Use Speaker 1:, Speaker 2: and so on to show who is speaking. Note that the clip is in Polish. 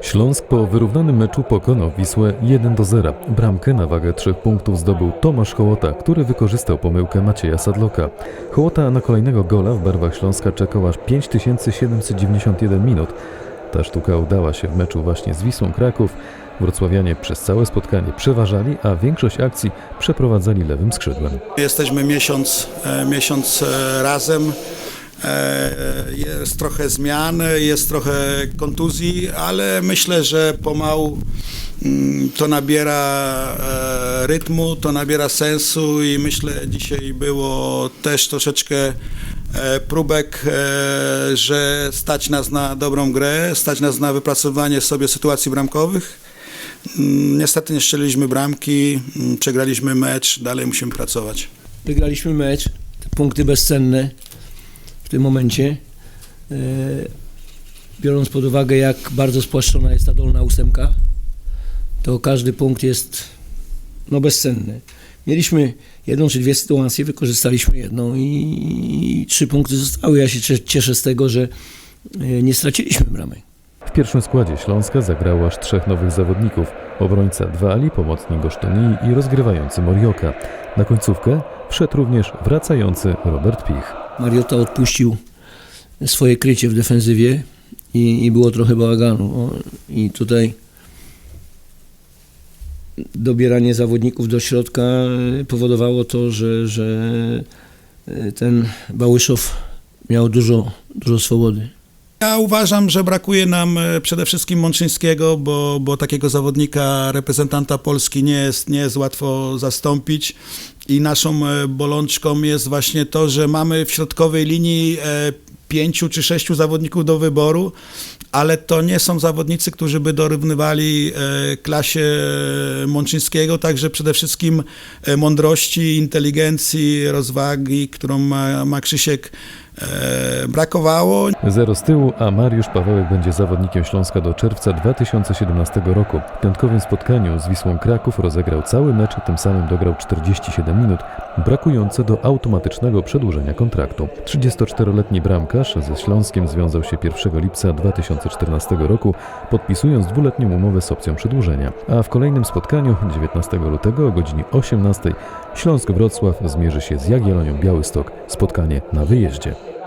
Speaker 1: Śląsk po wyrównanym meczu pokonał Wisłę 1 do 0. Bramkę na wagę trzech punktów zdobył Tomasz Hołota, który wykorzystał pomyłkę Macieja Sadloka. Hołota na kolejnego gola w barwach Śląska czekał aż 5791 minut. Ta sztuka udała się w meczu właśnie z Wisłą Kraków. Wrocławianie przez całe spotkanie przeważali, a większość akcji przeprowadzali lewym skrzydłem.
Speaker 2: Jesteśmy miesiąc, e, miesiąc e, razem. E, Jest trochę zmian, jest trochę kontuzji, ale myślę, że pomału mm, to nabiera e, rytmu, to nabiera sensu i myślę, dzisiaj było też troszeczkę e, próbek, e, że stać nas na dobrą grę, stać nas na wypracowanie sobie sytuacji bramkowych. Mm, Niestety nie strzeliliśmy bramki, mm, przegraliśmy mecz, dalej musimy pracować.
Speaker 3: Wygraliśmy mecz, punkty bezcenne tym momencie. E, Biorąc pod uwagę, jak bardzo spłaszczona jest ta dolna ósemka, to każdy punkt jest no, bezcenny. Mieliśmy jedną czy dwie sytuacje, wykorzystaliśmy jedną i, i trzy punkty zostały. Ja się cie- cieszę z tego, że e, nie straciliśmy bramek.
Speaker 1: W pierwszym składzie Śląska zagrało aż trzech nowych zawodników. Obrońca Dwali, pomocnik Gosztonii i rozgrywający Morioka. Na końcówkę wszedł również wracający Robert Pich.
Speaker 3: Mariota odpuścił swoje krycie w defensywie i, i było trochę bałaganu. O, I tutaj dobieranie zawodników do środka e, powodowało to, że, że e, ten Bałyszow miał dużo, dużo swobody.
Speaker 2: Ja uważam, że brakuje nam e, przede wszystkim Mączyńskiego, bo, bo takiego zawodnika, reprezentanta Polski nie jest, nie jest łatwo zastąpić. I naszą e, bolączką jest właśnie to, że mamy w środkowej linii e, pięciu czy sześciu zawodników do wyboru, ale to nie są zawodnicy, którzy by dorównywali e, klasie Mączyńskiego, także przede wszystkim mądrości, inteligencji, rozwagi, którą ma, Krzysiek, brakowało.
Speaker 1: Zero z tyłu, a Mariusz Pawełek będzie zawodnikiem Śląska do czerwca 2017 roku. W piątkowym spotkaniu z Wisłą Kraków rozegrał cały mecz, tym samym dograł 47 minut, brakujące do automatycznego przedłużenia kontraktu. 34-letni bramkarz ze Śląskiem związał się 1 lipca 2014 roku, podpisując dwuletnią umowę z opcją przedłużenia. A w kolejnym spotkaniu 19 lutego o godzinie 18 Śląsk Wrocław zmierzy się z Jagiellonią Białystok. Spotkanie na wyjeździe.